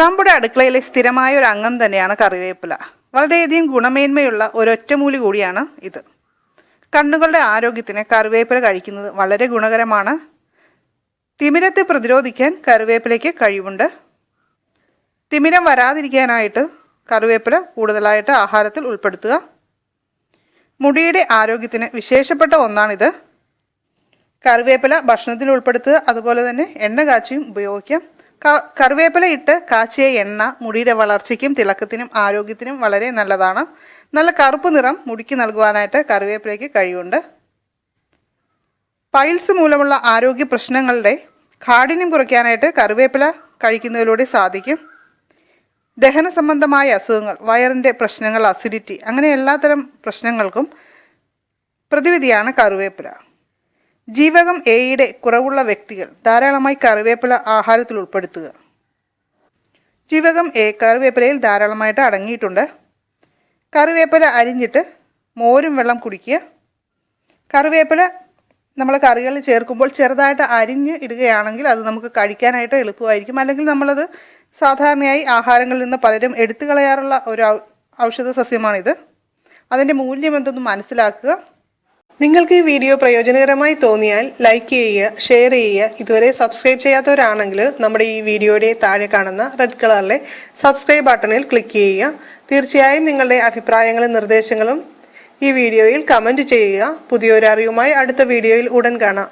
നമ്മുടെ അടുക്കളയിലെ സ്ഥിരമായ ഒരു അംഗം തന്നെയാണ് കറിവേപ്പില. വളരെയധികം ഗുണമേന്മയുള്ള ഒരൊറ്റമൂലി കൂടിയാണ് ഇത്. കണ്ണുകളുടെ ആരോഗ്യത്തിന് കറിവേപ്പില കഴിക്കുന്നത് വളരെ ഗുണകരമാണ്. തിമിരത്തെ പ്രതിരോധിക്കാൻ കറിവേപ്പിലയ്ക്ക് കഴിവുണ്ട്. തിമിരം വരാതിരിക്കാനായിട്ട് കറിവേപ്പില കൂടുതലായിട്ട് ആഹാരത്തിൽ ഉൾപ്പെടുത്തുക. മുടിയുടെ ആരോഗ്യത്തിന് വിശേഷപ്പെട്ട ഒന്നാണിത്. കറിവേപ്പില ഭക്ഷണത്തിൽ ഉൾപ്പെടുത്തുക. അതുപോലെ തന്നെ എണ്ണ കാച്ചിയും ഉപയോഗിക്കാം. കറിവേപ്പില ഇട്ട് കാച്ചിയ എണ്ണ മുടിയുടെ വളർച്ചയ്ക്കും തിളക്കത്തിനും ആരോഗ്യത്തിനും വളരെ നല്ലതാണ്. നല്ല കറുപ്പ് നിറം മുടിക്ക് നൽകുവാനായിട്ട് കറിവേപ്പിലയ്ക്ക് കഴിവുണ്ട്. പൈൽസ് മൂലമുള്ള ആരോഗ്യ പ്രശ്നങ്ങളുടെ കാഠിന്യം കുറയ്ക്കാനായിട്ട് കറിവേപ്പില കഴിക്കുന്നതിലൂടെ സാധിക്കും. ദഹന സംബന്ധമായ അസുഖങ്ങൾ വയറിന്റെ പ്രശ്നങ്ങൾ അസിഡിറ്റി അങ്ങനെ എല്ലാത്തരം പ്രശ്നങ്ങൾക്കും പ്രതിവിധിയാണ് കറിവേപ്പില. ജീവകം എയുടെ കുറവുള്ള വ്യക്തികൾ ധാരാളമായി കറിവേപ്പില ആഹാരത്തിൽ ഉൾപ്പെടുത്തുക. ജീവകം എ കറിവേപ്പിലയിൽ ധാരാളമായിട്ട് അടങ്ങിയിട്ടുണ്ട്. കറിവേപ്പില അരിഞ്ഞിട്ട് മോരും വെള്ളം കുടിക്കുക. കറിവേപ്പില നമ്മൾ കറികളിൽ ചേർക്കുമ്പോൾ ചെറുതായിട്ട് അരിഞ്ഞ് ഇടുകയാണെങ്കിൽ അത് നമുക്ക് കഴിക്കാനായിട്ട് എളുപ്പമായിരിക്കും. അല്ലെങ്കിൽ നമ്മളത് സാധാരണയായി ആഹാരങ്ങളിൽ നിന്ന് പലരും എടുത്തു കളയാറുള്ള ഒരു ഔഷധ സസ്യമാണിത്. അതിന്റെ മൂല്യം എന്തെന്ന് മനസ്സിലാക്കുക. നിങ്ങൾക്ക് ഈ വീഡിയോ പ്രയോജനകരമായി തോന്നിയാൽ ലൈക്ക് ചെയ്യുക ഷെയർ ചെയ്യുക ഇതുവരെ സബ്സ്ക്രൈബ് ചെയ്യാത്തവരാണെങ്കിൽ നമ്മുടെ ഈ വീഡിയോയുടെ താഴെ കാണുന്ന റെഡ് കളറിലെ സബ്സ്ക്രൈബ് ബട്ടണിൽ ക്ലിക്ക് ചെയ്യുക. തീർച്ചയായും നിങ്ങളുടെ അഭിപ്രായങ്ങളും നിർദ്ദേശങ്ങളും ഈ വീഡിയോയിൽ കമന്റ് ചെയ്യുക. പുതിയൊരു അറിവുമായി അടുത്ത വീഡിയോയിൽ ഉടൻ കാണാം.